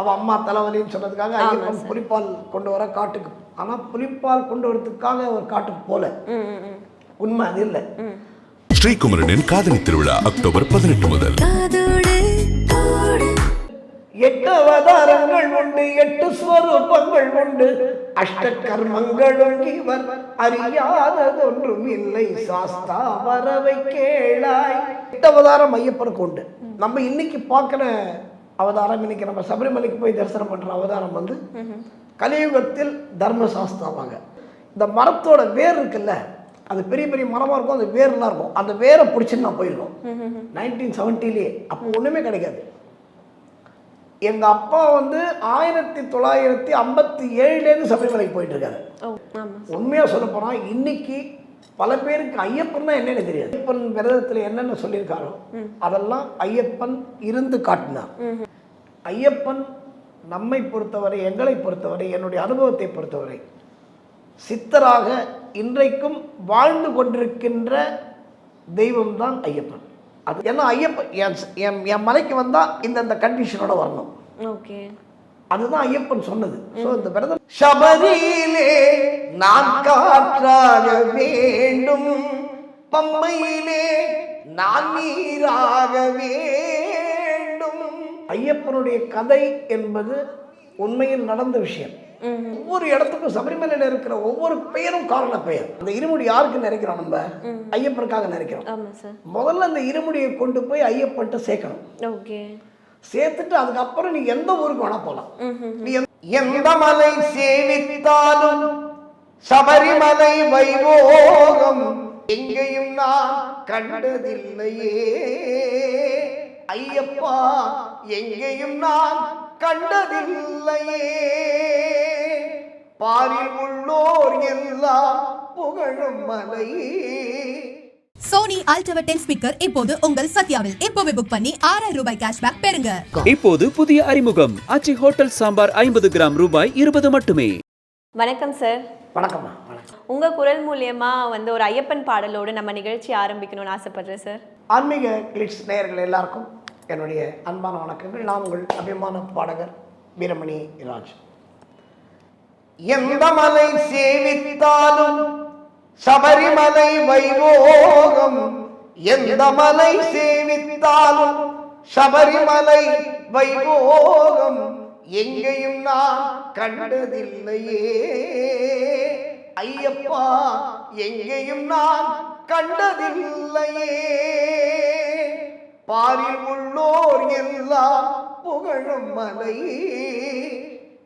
அவ அம்மா தலைவலின்னு சொன்னதுக்காக ஐயப்பன் புலிப்பால் கொண்டு வர காட்டுக்கு. ஆனா புலிப்பால் கொண்டு வரதுக்காக அவர் காட்டுக்கு போல. உண்மை அது இல்லை. ஸ்ரீகுமரனின் காதலி திருவிழா அக்டோபர் பதினெட்டு முதல். எட்டு அவதாரங்கள் உண்டு எட்டு ஸ்வரூபங்கள் உண்டு. அஷ்ட கர்மங்களும் இவர் அறியாததொன்றும் இல்லை சாஸ்தா வரவை கேளாய். எட்டு அவதாரம் ஐயப்பனுக்கு உண்டு. நம்ம இன்னைக்கு பார்க்குற அவதாரம் இன்னைக்கு நம்ம சபரிமலைக்கு போய் தரிசனம் பண்ற அவதாரம் வந்து கலியுகத்தில் தர்மசாஸ்தாவாங்க இந்த மரத்தோட வேர் இருக்குல்ல அது பெரிய பெரிய மரமாக இருக்கும் அந்த வேர்லாம் இருக்கும். அந்த வேரை பிடிச்சின்னு நான் போயிருக்கோம். நைன்டீன் செவன்ட்டிலேயே அப்போ ஒன்றுமே கிடைக்காது. எங்க அப்பா வந்து ஆயிரத்தி தொள்ளாயிரத்தி ஐம்பத்தி ஏழுலேருந்து சபரிமலைக்கு போயிட்டு இருக்காரு ஓ ஆமாம் உண்மையா சொல்ல போனா இன்னைக்கு பல பேருக்கு ஐயப்பன்னா என்னன்னு தெரியாது. ஐயப்பன் விரதத்துல என்னென்ன சொல்லியிருக்காரோ அதெல்லாம் ஐயப்பன் இருந்து காட்டினார். ஐயப்பன் நம்மை பொறுத்தவரை எங்களை பொறுத்தவரை என்னுடைய அனுபவத்தை பொறுத்தவரை சித்தராக இன்றைக்கும் வாழ்ந்து கொண்டிருக்கின்ற தெய்வம் தான் ஐயப்பன். அது ஏன்னா ஐயப்பன் என் என் மலைக்கு வந்தால் இந்தந்த கண்டிஷனோட வரணும். ஓகே. அதுதான் ஐயப்பன் சொன்னது. ஸோ இந்த சபரியிலே நான் காற்றாக வேண்டும். பம்பையிலே நான் நீராக வேண்டும் ஐயப்பனுடைய கதை என்பது உண்மையில் நடந்த விஷயம். ஒவ்வொரு இடத்துக்கும் சபரிமலையில் இருக்கிற ஒவ்வொரு பெயரும் காரண பெயர். அந்த இருமுடி யாருக்கு நினைக்கிறோம் நம்ம? ஐயப்பனுக்காக நினைக்கிறோம் முதல்ல அந்த இருமுடியை கொண்டு போய் ஐயப்பன்ட்ட சேர்க்கணும். சேர்த்துட்டு அதுக்கப்புறம் நீ எந்த ஊருக்கு வேணா போலாம். நீ எந்த மலை சேவித்தாலும் சபரிமலை வைபோகம் எங்கேயும் நான் கண்டதில்லையே. ஐயப்பா எங்கேயும் நான் கண்டதில்லையே. பாரில் உள்ளோர் எல்லாம் புகழும் மலை. சோனி அல்டவர் டென் ஸ்பீக்கர் இப்போது உங்கள் சத்யாவில். இப்போவே புக் பண்ணி ஆறாயிரம் ரூபாய் கேஷ்பேக் பெறுங்க. இப்போது புதிய அறிமுகம். அச்சி ஹோட்டல் சாம்பார் ஐம்பது கிராம் ரூபாய் இருபது மட்டுமே. வணக்கம் சார் வணக்கம்மா வணக்கம். உங்க குரல் மூலியமா வந்து ஒரு ஐயப்பன் பாடலோடு நம்ம நிகழ்ச்சி ஆரம்பிக்கணும்னு ஆசைப்படுறேன் சார் ஆன்மீக கிளிட்ஸ் நேயர்கள் எல்லாருக்கும் என்னுடைய அன்பான வணக்கங்கள். நான் உங்கள் அபிமான பாடகர் வீரமணி ராஜ். எந்த மலை சேவித்தாலும் சபரிமலை வைபோகம். எந்த மலை சேவித்தாலும் சபரிமலை வைபோகம். எங்கேயும் நான் கண்டதில்லையே. ஐயப்பா எங்கேயும் நான் கண்டதில்லையே. பாரில் உள்ளோர் எல்லாம் புகழும் மலை.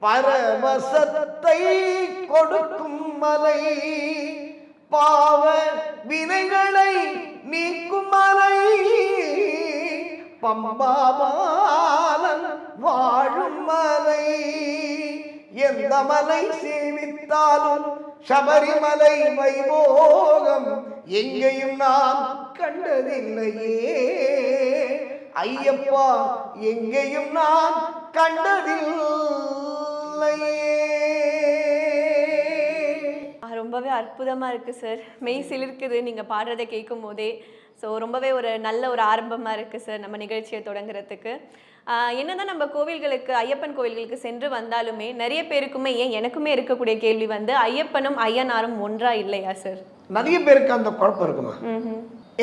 பரவசத்தை கொடுக்கும் மலை. பாவ வினைகளை நீக்கும் மலை. பம்பாபாலன் வாழும் மலை. எந்த மலை சேவித்தாலும் சபரிமலை வைபோகம் எங்கேயும் நாம் கண்டதில்லையே. ஐயப்பா எங்கேயும் நாம் கண்டதில்லையே. ரொம்பவே அற்புதமா இருக்கு சார் மெய் சிலிர்க்குது நீங்க பாடுறதை கேட்கும் போதே ஸோ ரொம்பவே ஒரு நல்ல ஒரு ஆரம்பமாக இருக்குது சார் நம்ம நிகழ்ச்சியை தொடங்குறதுக்கு. என்னதான் நம்ம கோவில்களுக்கு ஐயப்பன் கோவில்களுக்கு சென்று வந்தாலுமே நிறைய பேருக்குமே ஏன் எனக்குமே இருக்கக்கூடிய கேள்வி வந்து ஐயப்பனும் ஐயனாரும் ஒன்றா இல்லையா சார் நிறைய பேருக்கு அந்த குழப்பம் இருக்குமா?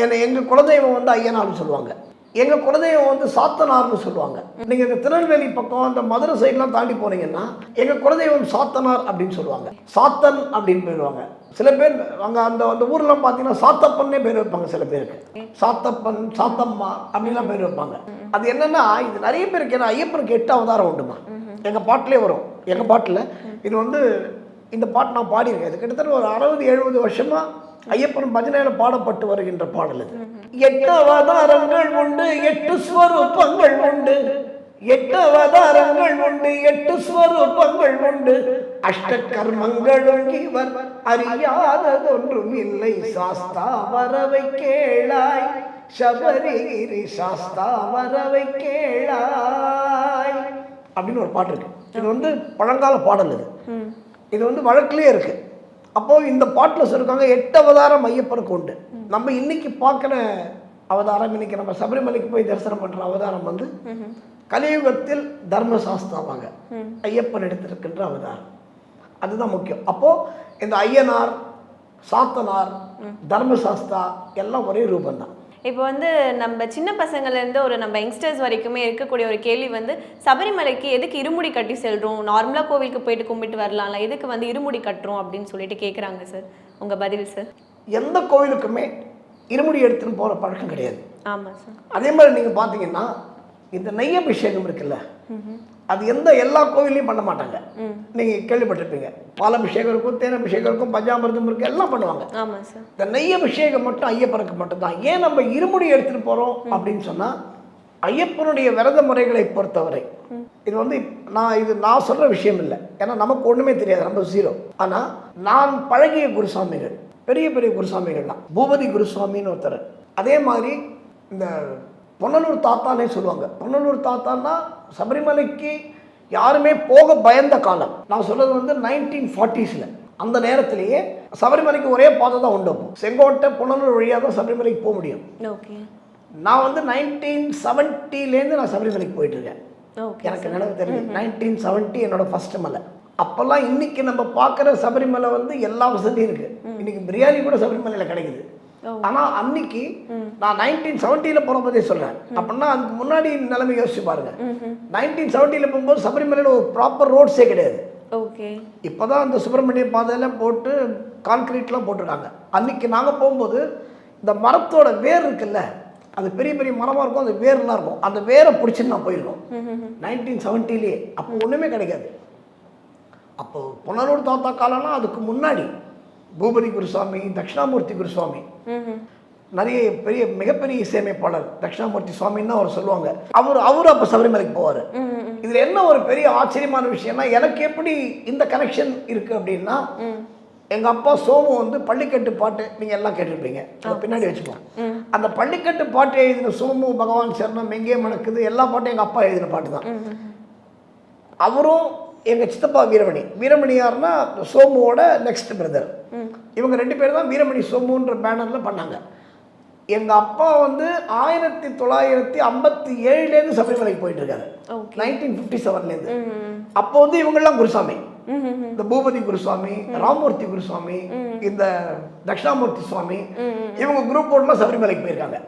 ஏன்னா எங்க குலதெய்வம் வந்து ஐயனார்னு சொல்லுவாங்க. எங்க குலதெய்வம் வந்து சாத்தனார்னு சொல்லுவாங்க. நீங்க இந்த திருநெல்வேலி பக்கம் இந்த மதுரை சைட்லாம் தாண்டி போனீங்கன்னா எங்க குலதெய்வம் சாத்தனார் அப்படின்னு சொல்லுவாங்க. சாத்தன் அப்படின்னு போயிடுவாங்க சில பேர் அங்க அந்த அந்த ஊர்லாம் பார்த்தீங்கன்னா சாத்தப்பன்னே பேர் வைப்பாங்க சில பேருக்கு. சாத்தப்பன் சாத்தம்மா அப்படின்லாம் பேர் வைப்பாங்க. அது என்னன்னா இது நிறைய பேருக்கு ஏன்னா ஐயப்பனுக்கு எட்டு அவதாரம் உண்டுமா? எங்க பாட்டிலே வரும். எங்க பாட்டுல. இது வந்து இந்த பாட்டு நான் பாடியிருக்கேன். இது கிட்டத்தட்ட ஒரு அறுபது எழுபது வருஷமா ஐயப்பன் பஜனையில பாடப்பட்டு வருகின்ற பாடல் இது எட்டு அவதாரங்கள் உண்டு எட்டு ஸ்வரூபங்கள் உண்டு. எட்டு அவதாரங்கள் உண்டு எட்டு ஸ்வரூபங்கள் உண்டு. அஷ்ட கர்மங்களும் இவர் அறியாததொன்றும் இல்லை. சாஸ்தா வரவை கேளாய். சபரிகிரி சாஸ்தா வரவை கேளாய். அப்படின்னு ஒரு பாட்டு இருக்கு. இது வந்து பழங்கால பாடல் இது இது வந்து வழக்கிலே இருக்கு. அப்போ இந்த பாட்டில் சொல்லிருக்காங்க எட்டு அவதாரம் ஐயப்பனுக்கு உண்டு நம்ம இன்னைக்கு பார்க்குற அவதாரம் இன்னைக்கு நம்ம சபரிமலைக்கு போய் தரிசனம் பண்ற அவதாரம் வந்து கலியுகத்தில் தர்மசாஸ்தாவாக ஐயப்பன் எடுத்திருக்கின்ற அவதாரம். அதுதான் முக்கியம். அப்போ இந்த ஐயனார் சாத்தனார் தர்மசாஸ்தா எல்லாம் ஒரே ரூபந்தான் இப்போ வந்து நம்ம சின்ன பசங்கள்ல இருந்து ஒரு நம்ம யங்ஸ்டர்ஸ் வரைக்குமே இருக்கக்கூடிய ஒரு கேள்வி வந்து சபரிமலைக்கு எதுக்கு இருமுடி கட்டி செல்றோம்? நார்மலா கோவிலுக்கு போயிட்டு கும்பிட்டு வரலாம்ல. எதுக்கு வந்து இருமுடி கட்டுறோம்? அப்படின்னு சொல்லிட்டு கேக்குறாங்க சார் உங்க பதில் சார் எந்த கோவிலுக்குமே இருமுடி எடுத்துன்னு போகிற பழக்கம் கிடையாது. ஆமா சார் அதே மாதிரி நீங்கள் பார்த்தீங்கன்னா இந்த நெய் அபிஷேகம் இருக்குல்ல அது எந்த எல்லா கோவில்லையும் பண்ண மாட்டாங்க. நீங்கள் கேள்விப்பட்டிருப்பீங்க. பால் அபிஷேகம் இருக்கும் தேன் அபிஷேகம் இருக்கும் பஞ்சாமிர்தம் இருக்கும் எல்லாம் பண்ணுவாங்க. இந்த நெய் அபிஷேகம் மட்டும் ஐயப்பனுக்கு மட்டும்தான். ஏன் நம்ம இருமுடி எடுத்துகிட்டு போகிறோம் அப்படின்னு சொன்னால் ஐயப்பனுடைய விரத முறைகளை பொறுத்தவரை இது வந்து நான் இது நான் சொல்கிற விஷயம் இல்லை. ஏன்னா நமக்கு ஒன்றுமே தெரியாது நம்ம ஜீரோ ஆனால் நான் பழகிய குருசாமிகள் பெரிய பெரிய குருசாமிகள்லாம் பூபதி குருசாமின்னு ஒருத்தர். அதே மாதிரி இந்த பொன்னலூர் தாத்தானே சொல்லுவாங்க. பொன்னலூர் தாத்தான்னா சபரிமலைக்கு யாருமே போக பயந்த காலம். நான் சொல்றது வந்து நைன்டீன் ஃபார்ட்டிஸில் அந்த நேரத்திலேயே சபரிமலைக்கு ஒரே பாதை தான் உண்டு. செங்கோட்டை புனலூர் வழியாக தான் சபரிமலைக்கு போக முடியும். நான் வந்து நைன்டீன் செவன்ட்டிலேருந்து நான் சபரிமலைக்கு போயிட்டு இருக்கேன் ஓகே எனக்கு நினைவு தெரியும் நைன்டீன் செவன்ட்டி என்னோட ஃபர்ஸ்ட் மலை. அப்போல்லாம் இன்னைக்கு நம்ம பார்க்குற சபரிமலை வந்து எல்லா வசதியும் இருக்கு. இன்னைக்கு பிரியாணி கூட சபரிமலையில் கிடைக்குது. ஆனால் அன்னைக்கு நான் நைன்டீன் செவன்ட்டியில் போகிறப்பதே சொல்கிறேன் அப்படின்னா அதுக்கு முன்னாடி நிலைமை யோசிச்சு பாருங்க. நைன்டீன் செவன்ட்டியில் போகும்போது சபரிமலையில் ஒரு ப்ராப்பர் ரோட்ஸே கிடையாது. ஓகே. இப்போதான் அந்த சுப்பிரமணிய பாதையெல்லாம் போட்டு கான்கிரீட்லாம் போட்டிருக்காங்க. அன்னைக்கு நாங்கள் போகும்போது இந்த மரத்தோட வேர் இருக்குல்ல அது பெரிய பெரிய மரமாக இருக்கும் அந்த வேர்லாம் இருக்கும். அந்த வேரை பிடிச்சின்னு நான் போயிருக்கோம் நைன்டீன் செவன்ட்டிலேயே அப்போ ஒன்றுமே கிடைக்காது அப்போ புனரூர் தாத்தா காலம்னா அதுக்கு முன்னாடி பூபதி குருசாமி தட்சிணாமூர்த்தி குருசுவாமி. நிறைய பெரிய மிகப்பெரிய இசையமைப்பாளர் தட்சிணாமூர்த்தி சுவாமின்னு அவர் சொல்லுவாங்க. அவர் அவர் அப்போ சபரிமலைக்கு போவார். இதில் என்ன ஒரு பெரிய ஆச்சரியமான விஷயம்னா எனக்கு எப்படி இந்த கனெக்ஷன் இருக்கு அப்படின்னா எங்க அப்பா சோமு வந்து பள்ளிக்கட்டு பாட்டு நீங்க எல்லாம் கேட்டிருப்பீங்க. அதை பின்னாடி வச்சுப்போம் அந்த பள்ளிக்கட்டு பாட்டு எழுதின சோமு பகவான் சரணம் எங்கே மணக்குது எல்லா பாட்டும் எங்க அப்பா எழுதின பாட்டு தான். அவரும் எங்க சித்தப்பா வீரமணி. வீரமணி யாருன்னா சோமுவோட நெக்ஸ்ட் பிரதர் இவங்க ரெண்டு பேரும் தான் வீரமணி சோமுன்ற பேனர்ல பண்ணாங்க. எங்க அப்பா வந்து ஆயிரத்தி தொள்ளாயிரத்தி ஐம்பத்தி ஏழுலேருந்து சபரிமலைக்கு போயிட்டு இருக்காரு. நைன்டீன் ஃபிஃப்டி செவன்லேருந்து அப்போ வந்து இவங்கெல்லாம் குருசாமி. இந்த பூபதி குருசுவாமி ராமூர்த்தி குருசுவாமி இந்த தட்சிணாமூர்த்தி சுவாமி இவங்க குரூப் போர்ட்லாம் சபரிமலைக்கு போயிருக்காங்க.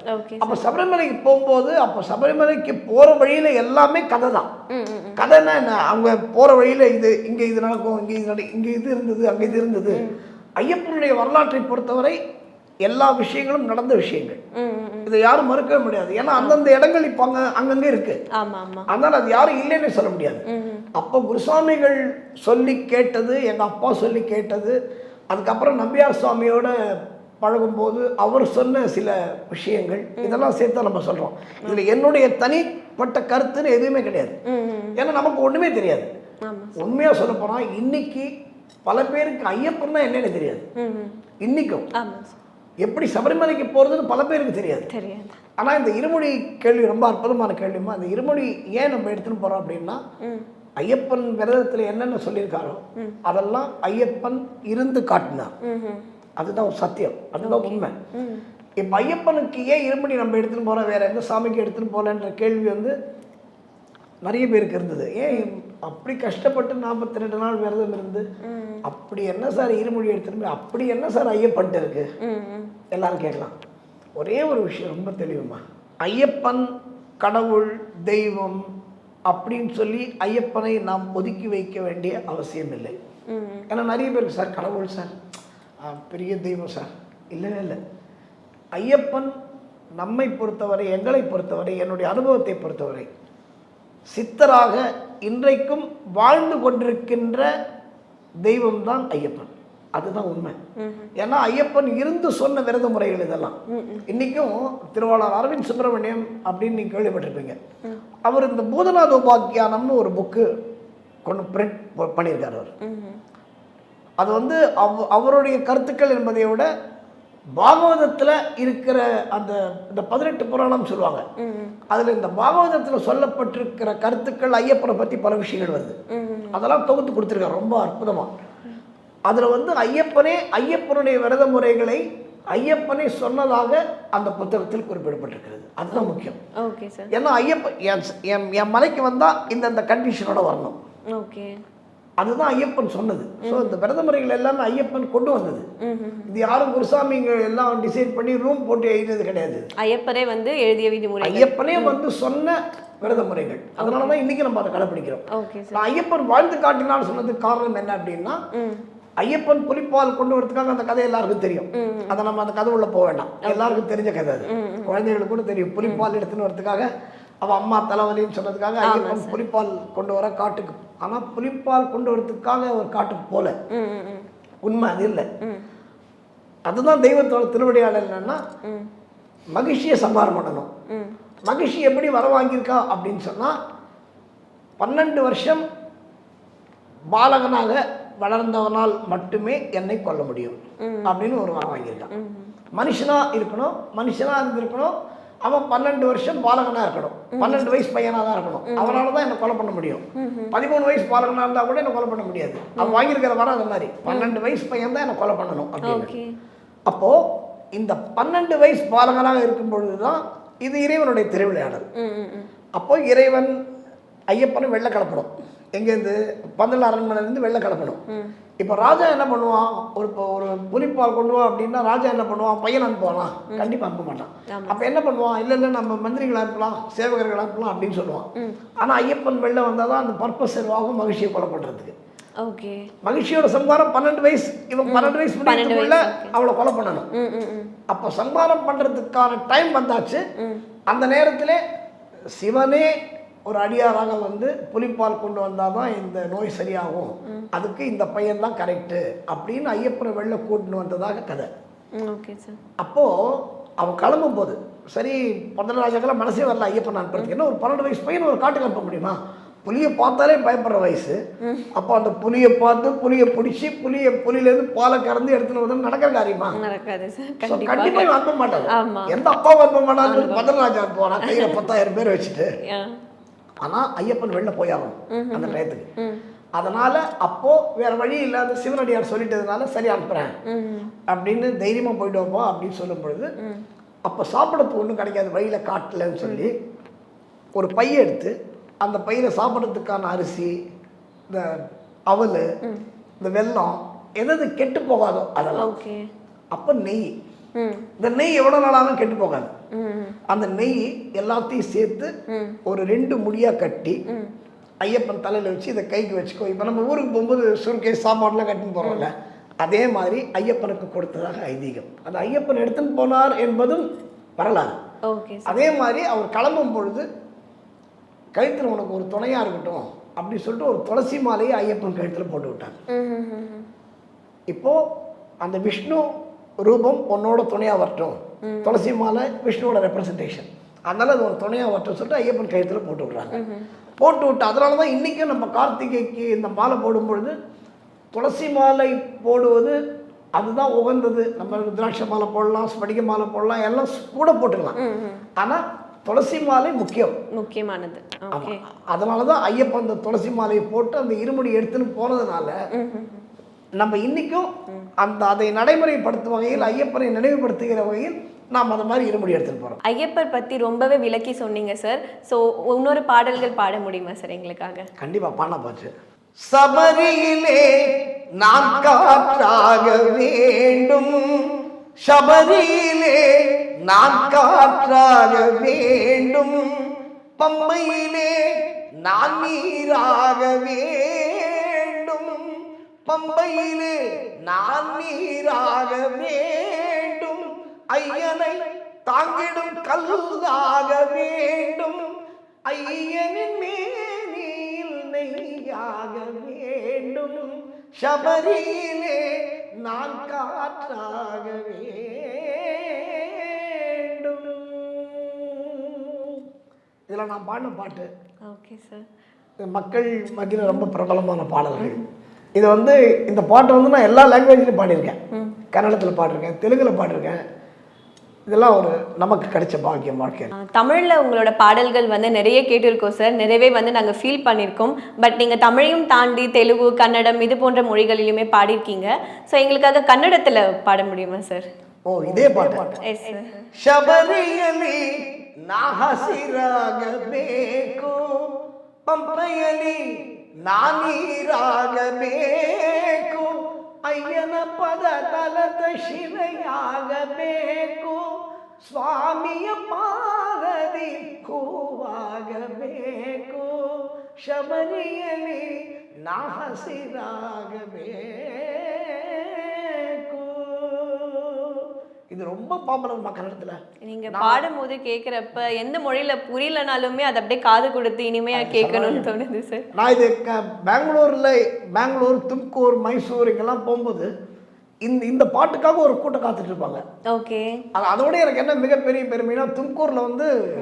அப்போ சபரிமலைக்கு போகும்போது அப்போ சபரிமலைக்கு போற வழியில எல்லாமே கதை தான். கதைன்னா என்ன? அவங்க போற வழியில இது இங்க இது நடக்கும் இங்க இது நட இங்க இது இருந்தது அங்க இது இருந்தது. ஐயப்பனுடைய வரலாற்றை பொறுத்தவரை எல்லா விஷயங்களும் நடந்த விஷயங்கள். இதை யாரும் மறுக்கவே முடியாது. ஏன்னா அந்தந்த இடங்கள் இப்போ அங்க அங்கங்க இருக்கு. அதனால அது யாரும் இல்லைன்னு சொல்ல முடியாது. அப்போ குருசாமிகள் சொல்லி கேட்டது எங்க அப்பா சொல்லி கேட்டது அதுக்கப்புறம் நம்பியார் சுவாமியோட பழகும்போது அவர் சொன்ன சில விஷயங்கள் இதெல்லாம் சேர்த்து நம்ம சொல்றோம். இதுல என்னுடைய தனிப்பட்ட கருத்துன்னு எதுவுமே கிடையாது. ஏன்னா நமக்கு ஒண்ணுமே தெரியாது. ஆமா. உண்மையா சொல்ல போனா இன்னைக்கு பல பேருக்கு ஐயப்பன்னா என்னன்னு தெரியாது. இன்னைக்கும். எப்படி சபரிமலைக்கு போறதுன்னு பல பேருக்கு தெரியாது. தெரியாது. ஆனா இந்த இருமொழி கேள்வி ரொம்ப அற்புதமான கேள்விமா அந்த இருமொழி ஏன் நம்ம எடுத்துன்னு போறோம் அப்படின்னா ஐயப்பன் விரதத்துல என்னென்ன சொல்லியிருக்காரோ அதெல்லாம் ஐயப்பன் இருந்து காட்டினார். அதுதான் சத்தியம். அதுதான் உண்மை. இப்ப ஐயப்பனுக்கு ஏன் இருமொழி நம்ம எடுத்துன்னு போறோம்? வேற எந்த சாமிக்கு எடுத்துன்னு போகலன்ற கேள்வி வந்து நிறைய பேருக்கு இருந்தது. ஏன் அப்படி கஷ்டப்பட்டு நாற்பத்தி ரெண்டு நாள் விரதம் இருந்து அப்படி என்ன சார் இருமொழி எடுத்துன்னு போய் அப்படி என்ன சார் ஐயப்பன்ட்டு இருக்கு? எல்லாரும் கேட்கலாம். ஒரே ஒரு விஷயம் ரொம்ப தெளிவுமா. ஐயப்பன் கடவுள் தெய்வம் அப்படின்னு சொல்லி ஐயப்பனை நாம் ஒதுக்கி வைக்க வேண்டிய அவசியம் இல்லை. ஏன்னா நிறைய பேருக்கு சார் கடவுள் சார் பெரிய தெய்வம் சார். இல்லவே இல்லை. ஐயப்பன் நம்மை பொறுத்தவரை எங்களை பொறுத்தவரை என்னுடைய அனுபவத்தை பொறுத்தவரை சித்தராக இன்றைக்கும் வாழ்ந்து கொண்டிருக்கின்ற தெய்வம் தான் ஐயப்பன். அதுதான் உண்மை. ஏன்னா ஐயப்பன் இருந்து சொன்ன விரத முறைகள் இதெல்லாம். இன்னைக்கும் திருவாளர் அரவிந்த் சுப்பிரமணியம் அப்படின்னு நீங்க கேள்விப்பட்டிருப்பீங்க. அவர் இந்த பூதநாத உபாக்கியானம்னு ஒரு புக்கு கொண்டு பிரிண்ட் பண்ணியிருக்காரு அவர். அது வந்து அவ் அவருடைய கருத்துக்கள் என்பதை விட பாகவதத்தில் இருக்கிற அந்த இந்த பதினெட்டு புராணம் சொல்லுவாங்க. அதில் இந்த பாகவதத்தில் சொல்லப்பட்டிருக்கிற கருத்துக்கள் ஐயப்பனை பற்றி பல விஷயங்கள் வருது. அதெல்லாம் தொகுத்து கொடுத்துருக்காரு ரொம்ப அற்புதமாக அதில் வந்து ஐயப்பனே ஐயப்பனுடைய விரத முறைகளை ஐயப்பனை சொன்னதாக அந்த புத்தகத்தில் குறிப்பிடப்பட்டிருக்கிறது. அதுதான் முக்கியம். ஏன்னா ஐயப்பன் என் என் என் மலைக்கு வந்தால் இந்தந்த கண்டிஷனோட வரணும். ஓகே. அதுதான் ஐயப்பன் சொன்னது. ஸோ இந்த விரத முறைகள் எல்லாமே ஐயப்பன் கொண்டு வந்தது. இது யாரும் குருசாமிங்க எல்லாம் டிசைட் பண்ணி ரூம் போட்டு எழுதினது கிடையாது. ஐயப்பரே வந்து எழுதிய விதிமுறை ஐயப்பனே வந்து சொன்ன விரத முறைகள் அதனால தான் இன்னைக்கு நம்ம அதை கடைப்பிடிக்கிறோம். நான் ஐயப்பன் வாழ்ந்து காட்டினான்னு சொன்னதுக்கு காரணம் என்ன அப்படின்னா ஐயப்பன் புலிப்பால் கொண்டு வரதுக்காக அந்த கதை எல்லாருக்கும் தெரியும். அதை நம்ம அந்த கதை உள்ள போக வேண்டாம். எல்லாருக்கும் தெரிஞ்ச கதை அது. குழந்தைகளுக்கு கூட தெரியும். புலிப்பால் எடுத்துன்னு வரதுக்காக அவ அம்மா தலைவலின்னு சொன்னதுக்காக ஐயப்பன் புலிப்பால் கொண்டு வர காட்டுக்கு. ஆனா புலிப்பால் கொண்டு வரதுக்காக அவர் காட்டுக்கு ம் உண்மை அது இல்லை. அதுதான் தெய்வத்தோட திருவிடையாடல் என்னன்னா மகிழ்ச்சியை சம்பாரம் பண்ணணும். மகிழ்ச்சி எப்படி வர வாங்கியிருக்கா அப்படின்னு சொன்னா பன்னெண்டு வருஷம் பாலகனாக வளர்ந்தவனால் மட்டுமே என்னை கொல்ல முடியும் அப்படின்னு ஒரு வரம் வாங்கியிருக்கான். மனுஷனா இருக்கணும் மனுஷனா இருந்திருக்கணும் அவன் பன்னெண்டு வருஷம் பாலகனா இருக்கணும். பன்னெண்டு வயசு பையனா தான் இருக்கணும். அவனால தான் என்னை கொலை பண்ண முடியும். பதிமூணு வயசு பாலகனா இருந்தா கூட என்ன கொலை பண்ண முடியாது. அவன் வாங்கியிருக்கிற வரம் அது மாதிரி. பன்னெண்டு வயசு பையன் தான் என்னை கொலை பண்ணணும் அப்படின்னு. ஓகே. அப்போ இந்த பன்னெண்டு வயசு பாலகனாக இருக்கும் பொழுதுதான் இது இறைவனுடைய திருவிளையாடல். ம் ம் ம் அப்போ இறைவன் ஐயப்பனை வெள்ள கலப்படும் எங்கேருந்து பந்தல் அரண்மனையிலேருந்து வெள்ள கலப்படும் இப்போ ராஜா என்ன பண்ணுவான்? ஒரு இப்போ ஒரு புலிப்பால் கொண்டு வா அப்படின்னா ராஜா என்ன பண்ணுவான்? பையன் அனுப்புவானா? கண்டிப்பாக அனுப்ப மாட்டான். அப்போ என்ன பண்ணுவான்? இல்லை இல்லை நம்ம மந்திரிகளை அனுப்பலாம் சேவகர்கள் அனுப்பலாம் அப்படின்னு சொல்லுவான். ஆனால் ஐயப்பன் வெள்ள வந்தால் தான் அந்த பர்பஸ் ஆகும் மகிழ்ச்சியை கொலை பண்ணுறதுக்கு ஓகே. மகிழ்ச்சியோட சம்பாரம் பன்னெண்டு வயசு. இவன் பன்னெண்டு வயசு முடியறதுக்குள்ள அவளை கொலை பண்ணணும். அப்போ சம்பாரம் பண்ணுறதுக்கான டைம் வந்தாச்சு. அந்த நேரத்திலே சிவனே ஒரு அடியாராக வந்து புலிப்பால் கொண்டு வந்தால் தான் இந்த நோய் சரியாகும். அதுக்கு இந்த பையன் தான் கரெக்டு அப்படின்னு ஐயப்பனை வெளில கூட்டின்னு வந்ததாக கதை. ம் ஓகே சார் அப்போது அவன் கிளம்பும் போது சரி பந்தனராஜாக்கெல்லாம் மனசே வரல ஐயப்பன் அனுப்புறதுக்கு. என்ன ஒரு பன்னெண்டு வயசு பையன் ஒரு காட்டுக்கு அனுப்ப முடியுமா? புலியை பார்த்தாலே பயப்படுற வயசு. அப்போ அந்த புலியை பார்த்து புலியை பிடிச்சி புலியை புலியிலேருந்து பாலை கறந்து எடுத்துன்னு வந்து நடக்கிற காரியமா? நடக்காது சார் So, கண்டிப்பா. கண்டிப்பா இவன் அனுப்ப மாட்டாங்க. எந்த அப்பாவும் அனுப்ப மாட்டாங்க பத்ரராஜா அனுப்புவானா? கையில பத்தாயிரம் பேர் வச்சுட்டு. ஆ ஆனா ஐயப்பன் வெளில போயாகணும் அந்த டயத்துக்கு. அதனால அப்போ வேற வழி இல்லாத சிவனடியார் சொல்லிட்டதுனால சரி அனுப்புறேன். அப்படின்னு தைரியமா போயிட்டு வைப்போம் அப்படின்னு சொல்லும் பொழுது அப்போ சாப்பிடறதுக்கு ஒன்றும் கிடைக்காது வழியில காட்டலன்னு சொல்லி ஒரு பைய எடுத்து அந்த பையில சாப்பிட்றதுக்கான அரிசி இந்த அவல் இந்த வெல்லம் எது கெட்டு போகாதோ அதெல்லாம். ஓகே. அப்போ நெய். இந்த நெய் எவ்வளோ நாளாலும் கெட்டு போகாது. அந்த நெய் எல்லாத்தையும் சேர்த்து ஒரு ரெண்டு முடியா கட்டி ஐயப்பன் தலையில வச்சு இதை கைக்கு வச்சுக்கோ. இப்போ நம்ம ஊருக்கு போகும்போது சுருக்கை சாப்பாடுலாம் கட்டின்னு போகிறோம்ல அதே மாதிரி ஐயப்பனுக்கு கொடுத்ததாக ஐதீகம். அது ஐயப்பன் எடுத்துன்னு போனார் என்பதும் வரலாறு. அதே மாதிரி அவர் கிளம்பும் பொழுது கழுத்தில் உனக்கு ஒரு துணையாக இருக்கட்டும் அப்படி சொல்லிட்டு ஒரு துளசி மாலையை ஐயப்பன் கழுத்தில் போட்டு விட்டாங்க ம் ம் ம் ம். இப்போ அந்த விஷ்ணு ரூபம் உன்னோட துணையா வரட்டும். துளசி மாலை விஷ்ணுவோட ரெப்ரசன்டேஷன் அதனால அது ஒரு துணையா வரட்டும் சொல்லிட்டு ஐயப்பன் கழுத்துல போட்டு விடுறாங்க. போட்டு விட்டு அதனால தான் இன்றைக்கும் நம்ம கார்த்திகைக்கு இந்த மாலை போடும் பொழுது துளசி மாலை போடுவது அதுதான் உகந்தது. நம்ம திராட்சை மாலை போடலாம் ஸ்படிக மாலை போடலாம் எல்லாம் கூட போட்டுக்கலாம். ஆனால் துளசி மாலை முக்கியம். முக்கியமானது. அதனால தான் ஐயப்பன் அந்த துளசி மாலையை போட்டு அந்த இருமுடி எடுத்துன்னு போனதுனால நம்ம இன்னைக்கும் அந்த அதை நடைமுறைப்படுத்தும் வகையில் ஐயப்பனை நினைவுபடுத்துகிற வகையில் நாம் அந்த மாதிரி இருமுடி எடுத்துட்டு போகிறோம் ஐயப்பர் பத்தி ரொம்பவே விளக்கி சொன்னீங்க சார் ஸோ இன்னொரு பாடல்கள் பாட முடியுமா சார் எங்களுக்காக? கண்டிப்பா பாட போச்சு. சபரியிலே நான் காற்றாக வேண்டும். சபரியிலே நான் காற்றாக வேண்டும். பம்பையிலே நான் நீராக வேண்டும் பம்பையிலே நான் நீராக வேண்டும். ஐயனை தாங்கிடும் கல்லாக வேண்டும். ஐயனின் மேனில் நெய்யாக வேண்டும். சபரியிலே நான் காற்றாக வேண்டும். இதில் நான் பாடின பாட்டு. ஓகே சார் மக்கள் மத்தியில் ரொம்ப பிரபலமான பாடல்கள். இது வந்து இந்த பாட்டை வந்து நான் எல்லா லாங்குவேஜ்லையும் பாடியிருக்கேன் கன்னடத்தில் பாடிருக்கேன் தெலுங்கில் பாடிருக்கேன் இதெல்லாம் ஒரு நமக்கு கிடைச்ச பாக்கியம் வாழ்க்கையில் ஆஹ் தமிழ்ல உங்களோட பாடல்கள் வந்து நிறைய கேட்டிருக்கோம் சார் நிறையவே வந்து நாங்க ஃபீல் பண்ணியிருக்கோம் பட் நீங்க தமிழையும் தாண்டி தெலுங்கு கன்னடம் இது போன்ற மொழிகளிலுமே பாடியிருக்கீங்க ஸோ எங்களுக்காக கன்னடத்துல பாட முடியுமா சார் ஓ இதே பாட்டு எஸ் சார் ಶಬರಿಯಲಿ ನಾ ಹಸಿರಾಗಬೇಕು ಪಂಪೆಯಲಿ ನಾನೀರಾಗಬೇಕು. ಅಯ್ಯನ ಪದ ತಲತ ಶಿಲೆಯಾಗಬೇಕು. ಸ್ವಾಮಿಯ ಪಾದದಿ ಹೂವಾಗಬೇಕು. ಶಬರಿಯಲ್ಲಿ ನಾ ಹಸಿರಾಗಬೇಕು. இது ரொம்ப பாப்புலர் மக்கள் இடத்துல. நீங்க பாடும்போது கேக்குறப்ப எந்த மொழியில புரியலனாலுமே அதை அப்படியே காது கொடுத்து இனிமையா கேட்கணும்னு தோணுது சார். நான் இது பெங்களூர்ல பெங்களூர் தும்கூர் மைசூர் இங்கெல்லாம் போகும்போது இந்த இந்த பாட்டுக்காக ஒரு கூட்டம் காத்துட்டு இருப்பாங்க. ஓகே. அது- அதோட எனக்கு என்ன மிகப்பெரிய பெருமைனா தும்கூர்ல வந்து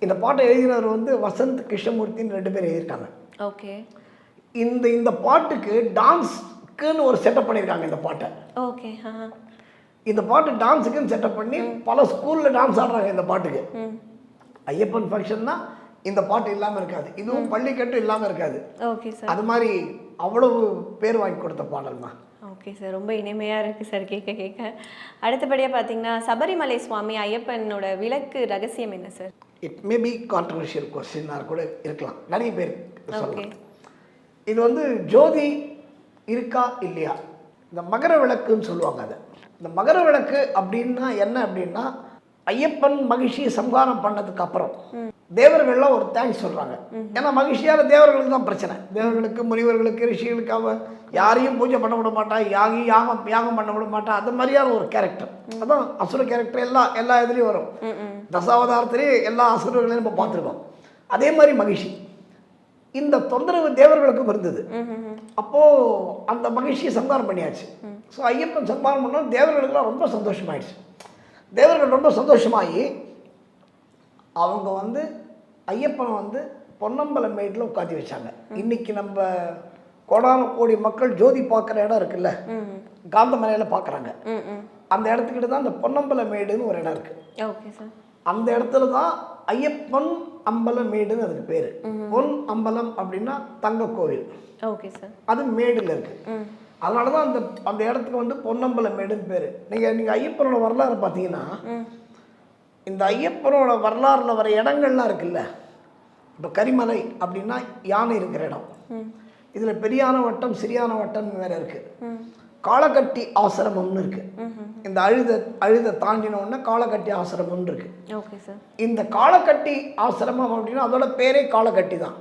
இந்த பாட்டை எழுதினவர் வந்து வசந்த் கிருஷ்ணமூர்த்தின்னு ரெண்டு பேர் எழுதியிருக்காங்க. ஓகே. இந்த இந்த பாட்டுக்கு டான்ஸ்க்குன்னு ஒரு செட்டப் பண்ணியிருக்காங்க இந்த பாட்டை. ஓகே இந்த பாட்டு டான்ஸுக்குன்னு செட்டப் பண்ணி பல ஸ்கூல்ல டான்ஸ் ஆடுறாங்க இந்த பாட்டுக்கு. ஐயப்பன் ஃபங்க்ஷன்னா இந்த பாட்டு இல்லாமல் இருக்காது. இதுவும் பள்ளிக்கட்டு இல்லாமல் இருக்காது. ஓகே சார் அது மாதிரி அவ்வளவு பேர் வாங்கி கொடுத்த பாடல் தான். ஓகே சார் ரொம்ப இனிமையாக இருக்குது சார் கேட்க கேட்க அடுத்தபடியாக பார்த்தீங்கன்னா சபரிமலை சுவாமி ஐயப்பனோட விளக்கு ரகசியம் என்ன sir it may be controversial கொஸ்டினாக கூட இருக்கலாம். நிறைய பேர் இது வந்து ஜோதி இருக்கா இல்லையா? இந்த மகர விளக்குன்னு சொல்லுவாங்க அதை. இந்த மகர விளக்கு அப்படின்னா என்ன அப்படின்னா ஐயப்பன் மகிழ்ச்சியை சம்ஹாரம் பண்ணதுக்கு அப்புறம் தேவர்கள்லாம் ஒரு தேங்க்ஸ் சொல்றாங்க. ஏன்னா மகிழ்ச்சியால தேவர்களுக்கு தான் பிரச்சனை. தேவர்களுக்கு முனிவர்களுக்கு ரிஷிகளுக்கு அவ யாரையும் பூஜை பண்ண விட மாட்டா யாகி யாகம் யாகம் பண்ண விட மாட்டா. அந்த மாதிரியான ஒரு கேரக்டர் அதான் அசுர கேரக்டர் எல்லா எல்லா இதுலேயும் வரும். தசாவதாரத்திலேயே எல்லா அசுரர்களையும் நம்ம பார்த்துருக்கோம். அதே மாதிரி மகிழ்ச்சி. இந்த தொந்தரவு தேவர்களுக்கும் இருந்தது அப்போ அந்த மகிழ்ச்சியை சம்ஹாரம் பண்ணியாச்சு. ஸோ ஐயப்பன் சம்ஹாரம் பண்ணோம் தேவர்களுக்கெல்லாம் ரொம்ப சந்தோஷமாயிடுச்சு. தேவர்கள் ரொம்ப சந்தோஷமாகி அவங்க வந்து ஐயப்பனை வந்து பொன்னம்பலம் மேட்டில் உட்காத்தி வச்சாங்க. இன்னைக்கு நம்ம கோடான கோடி மக்கள் ஜோதி பார்க்குற இடம் இருக்குல்ல? காந்தமலையில் பார்க்குறாங்க. அந்த இடத்துக்கிட்ட தான் அந்த பொன்னம்பல மேடுன்னு ஒரு இடம் இருக்குது அந்த இடத்துல தான் ஐயப்பன் அம்பலம் மேடுன்னு அதுக்கு பேர். பொன் அம்பலம் அப்படின்னா தங்க கோவில். Okay sir. அது மேடுல இருக்கு. அதனால தான் அந்த அந்த இடத்துக்கு வந்து பொன்னம்பலம் மேடுன்னு பேர். நீங்கள் நீங்கள் ஐயப்பனோட வரலாறு பார்த்தீங்கன்னா இந்த ஐயப்பனோட வரலாறுல வர இடங்கள்லாம் இருக்குல்ல? இப்போ கரிமலை அப்படின்னா யானை இருக்கிற இடம். இதில் பெரியான வட்டம் சிறியான வட்டம் வேற இருக்கு. காளக்கட்டி ஆசிரமம்னு இருக்கு. இந்த அழுத அழுத தாண்டின உடனே காளக்கட்டி ஆசிரமம்னு இருக்கு. ஓகே சார் இந்த காளக்கட்டி ஆசிரமம் அப்படின்னா அதோட பேரே காளக்கட்டி தான்.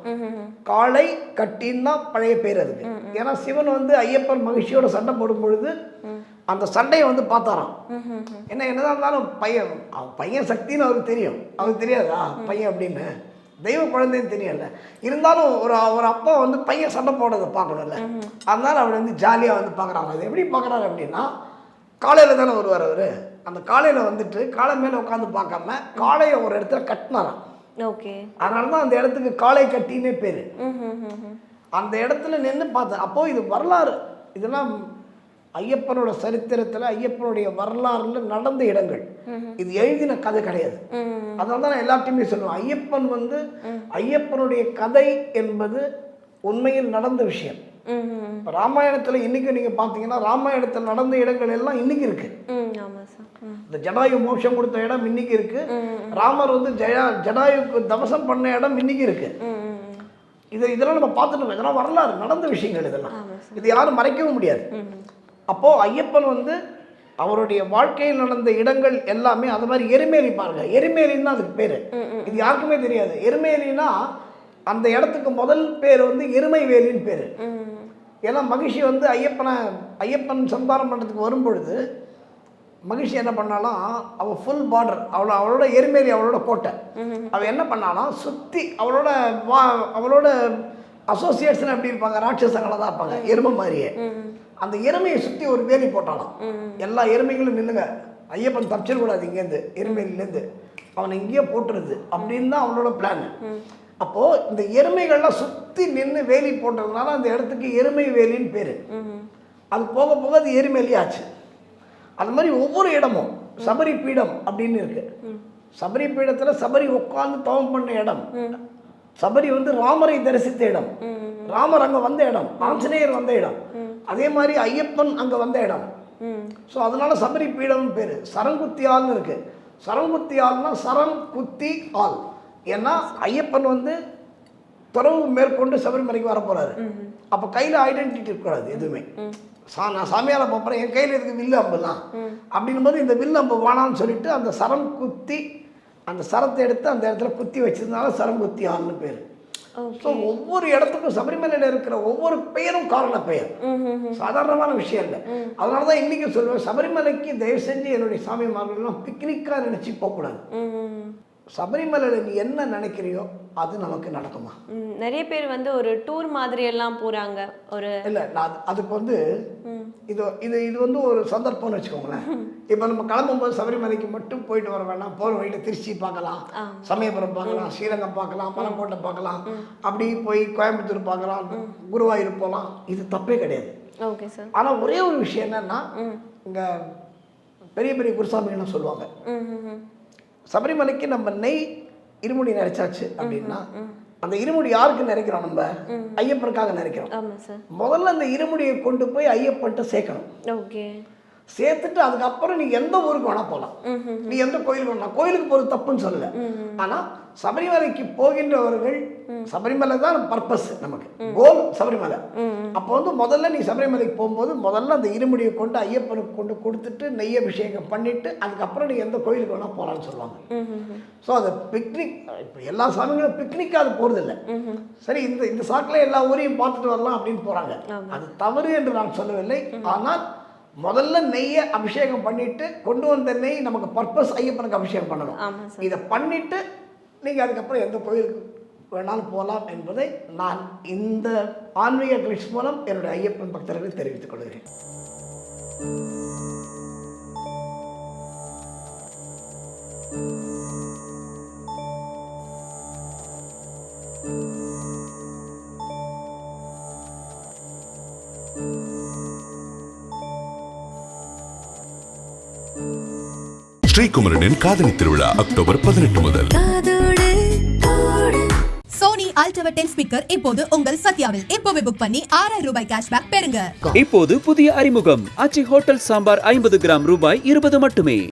காளை கட்டின்னு தான் பழைய பேர் அதுக்கு. ஏன்னா சிவன் வந்து ஐயப்பன் மகிழ்ச்சியோட சண்டை போடும் பொழுது அந்த சண்டையை வந்து பார்த்தாராம். என்ன என்னதான் இருந்தாலும் பையன் அவன் பையன் சக்தின்னு அவருக்கு தெரியும். அவருக்கு தெரியாதா? பையன் அப்படின்னு. தெய்வ குழந்தைன்னு தெரியல இருந்தாலும் ஒரு ஒரு அப்பா வந்து பையன் சண்டை போடுறதை பார்க்கணும்ல. அதனால அவர் வந்து ஜாலியாக வந்து பார்க்குறாங்க அது எப்படி பார்க்குறாரு அப்படின்னா காலையில் தானே வருவார் அவர். அந்த காலையில் வந்துட்டு காலை மேலே உட்காந்து பார்க்காம காளையை ஒரு இடத்துல கட்டினாராம். ஓகே. அதனால தான் அந்த இடத்துக்கு காளை கட்டினே பேர். அந்த இடத்துல நின்று பார்த்தேன். அப்போது இது வரலாறு. இதெல்லாம் ஐயப்பனோட சரித்திரத்தில் ஐயப்பனுடைய வரலாறுல நடந்த இடங்கள். இது எழுதின கதை கிடையாது. அதனால தான் நான் எல்லாத்தையுமே சொல்லுவேன். ஐயப்பன் வந்து ஐயப்பனுடைய கதை என்பது உண்மையில் நடந்த விஷயம். ராமாயணத்தில் இன்னைக்கு நீங்கள் பார்த்தீங்கன்னா ராமாயணத்தில் நடந்த இடங்கள் எல்லாம் இன்னைக்கு இருக்கு. இந்த ஜடாயு மோட்சம் கொடுத்த இடம் இன்னைக்கு இருக்கு. ராமர் வந்து ஜெயா ஜடாயுக்கு தவசம் பண்ண இடம் இன்னைக்கு இருக்கு. இது இதெல்லாம் நம்ம பார்த்துட்டு இதெல்லாம் வரலாறு நடந்த விஷயங்கள் இதெல்லாம். இது யாரும் மறைக்கவும் முடியாது. அப்போ ஐயப்பன் வந்து அவருடைய வாழ்க்கையில் நடந்த இடங்கள் எல்லாமே அது மாதிரி எருமேலி பாருங்க. எருமேலின்னு அதுக்கு பேரு. இது யாருக்குமே தெரியாது. எருமேலினா அந்த இடத்துக்கு முதல் பேர் வந்து எருமை வேலின்னு பேரு ஏன்னா மகிழ்ச்சி வந்து ஐயப்பனை ஐயப்பன் சந்தானம் பண்ணுறதுக்கு வரும்பொழுது மகிழ்ச்சி என்ன பண்ணாலும் அவள் ஃபுல் பார்டர் அவளோட அவளோட எருமேலி அவளோட கோட்டை. அவள் என்ன பண்ணாலும் சுற்றி அவளோட வா அவளோட அசோசியேட்ஸ்னு எப்படி இருப்பாங்க? ராட்சசங்களாக தான் இருப்பாங்க. எருமை மாதிரியே. அந்த எருமையை சுற்றி ஒரு வேலி போட்டாலாம் எல்லா எருமைகளும் நில்லுங்க. ஐயப்பன் தப்பிச்சிடக்கூடாது இங்கேருந்து எருமையிலேருந்து அவனை இங்கேயே போட்டுருது. அப்படின்னு தான் அவனோட பிளான் அப்போது இந்த எருமைகள்லாம் சுற்றி நின்று வேலி போட்டதுனால அந்த இடத்துக்கு எருமை வேலின்னு பேர். அது போக போக அது எருமேலி ஆச்சு. அது மாதிரி ஒவ்வொரு இடமும் சபரி பீடம் அப்படின்னு இருக்கு. சபரி பீடத்துல சபரி உட்கார்ந்து தவம் பண்ண இடம். சபரி வந்து ராமரை தரிசித்த இடம். ராமர் அங்க வந்த இடம் ஆஞ்சநேயர் வந்த இடம். அதே மாதிரி ஐயப்பன் அங்க வந்த இடம். ஸோ அதனால சபரி பீடம் பேர். சரங்குத்தி ஆள்னு இருக்கு சரங்குத்தி ஆள்னா சரம் குத்தி ஆள். ஏன்னா ஐயப்பன் வந்து துறவு மேற்கொண்டு சபரிமலைக்கு வர போறாரு. அப்போ கையில் ஐடென்டிட்டி இருக்கக்கூடாது எதுவுமே. சா நான் சாமியாரை பார்ப்பறேன் என் கையில் இருக்கு வில்லு அம்புலாம்? அப்படின்னும் போது இந்த வில்லு அம்பு வேணாம்னு சொல்லிட்டு அந்த சரம் குத்தி அந்த சரத்தை எடுத்து அந்த இடத்துல குத்தி வச்சதுனால சரம் குத்தி ஆள்னு பேர். ஒவ்வொரு இடத்துக்கும் சபரிமலையில் இருக்கிற ஒவ்வொரு பெயரும் காரண பெயர். சாதாரணமான விஷயம் இல்லை. அதனால தான் இன்றைக்கி சொல்லுவேன் சபரிமலைக்கு தயவு செஞ்சு என்னுடைய சாமிமார்கள்லாம் பிக்னிக்காக நினச்சி போகக்கூடாது. சபரிமலையில் நீ என்ன நினைக்கிறியோ அது நமக்கு நடக்குமா? நிறைய பேர் வந்து ஒரு டூர் மாதிரி எல்லாம் போறாங்க. ஒரு இல்லை நான் அது- அதுக்கு வந்து இது இது இது வந்து ஒரு சந்தர்ப்பம்னு வச்சுக்கோங்களேன். இப்போ நம்ம கிளம்பும்போது சபரிமலைக்கு மட்டும் போயிட்டு வர வேண்டாம் போகிற வழியில் திருச்சி பார்க்கலாம். சமயபுரம் பார்க்கலாம் ஸ்ரீரங்கம் பார்க்கலாம் மலக்கோட்டை பார்க்கலாம். அப்படி போய் கோயம்புத்தூர் பார்க்கலாம் குருவாயூர் போகலாம் இது தப்பே கிடையாது. Okay sir. ஆனால் ஒரே ஒரு விஷயம் என்னன்னா இங்கே பெரிய பெரிய குருசாமிகள்லாம் சொல்லுவாங்க. சபரிமலைக்கு நம்ம நெய் இருமுடி நிறைச்சாச்சு அப்படின்னா அந்த இருமுடி யாருக்கு நிறைக்கிறோம் நம்ம? ஐயப்பனுக்காக சார். முதல்ல அந்த இருமுடியை கொண்டு போய் ஐயப்பன்ட்ட சேர்க்கணும். ஓகே. சேர்த்துட்டு அதுக்கப்புறம் நீ எந்த ஊருக்கு வேணா போகலாம் நீ எந்த கோயிலுக்கு வேணா கோயிலுக்கு போகிறது தப்புன்னு சொல்லல. ஆனா சபரிமலைக்கு போகின்றவர்கள் சபரிமலை தான் பர்பஸ் நமக்கு. கோல் சபரிமலை. அப்போ வந்து முதல்ல நீ சபரிமலைக்கு போகும்போது முதல்ல அந்த இருமுடியை கொண்டு ஐயப்பனுக்கு கொண்டு கொடுத்துட்டு நெய் அபிஷேகம் பண்ணிட்டு அதுக்கப்புறம் நீ எந்த கோயிலுக்கு வேணா போகலான்னு சொல்லுவாங்க. ஸோ அது பிக்னிக் இப்போ எல்லா சாமிகளும் பிக்னிக்காக அது போகிறதில்ல சரி இந்த இந்த சாக்கில் எல்லா ஊரையும் பார்த்துட்டு வரலாம் அப்படின்னு போகிறாங்க அது தவறு என்று நான் சொல்லவில்லை. ஆனால் முதல்ல நெய்யை அபிஷேகம் பண்ணிட்டு கொண்டு வந்த நெய் நமக்கு பர்பஸ் ஐயப்பனுக்கு அபிஷேகம் பண்ணணும். இதை பண்ணிட்டு நீங்கள் அதுக்கப்புறம் எந்த கோயிலுக்கு வேணாலும் போகலாம் என்பதை நான் இந்த ஆன்மீக கிளிப்ஸ் மூலம் என்னுடைய ஐயப்பன் பக்தர்களுக்கு தெரிவித்துக் கொள்கிறேன். ஸ்ரீகுமரனின் காதலி திருவிழா அக்டோபர் பதினெட்டு முதல். சோனி அல்டவர் டென் ஸ்பீக்கர் இப்போது உங்கள் சத்யாவில். இப்போவே புக் பண்ணி ஆறாயிரம் ரூபாய் கேஷ்பேக் பெறுங்க. இப்போது புதிய அறிமுகம். ஆச்சி ஹோட்டல் சாம்பார் ஐம்பது கிராம் ரூபாய் இருபது மட்டுமே.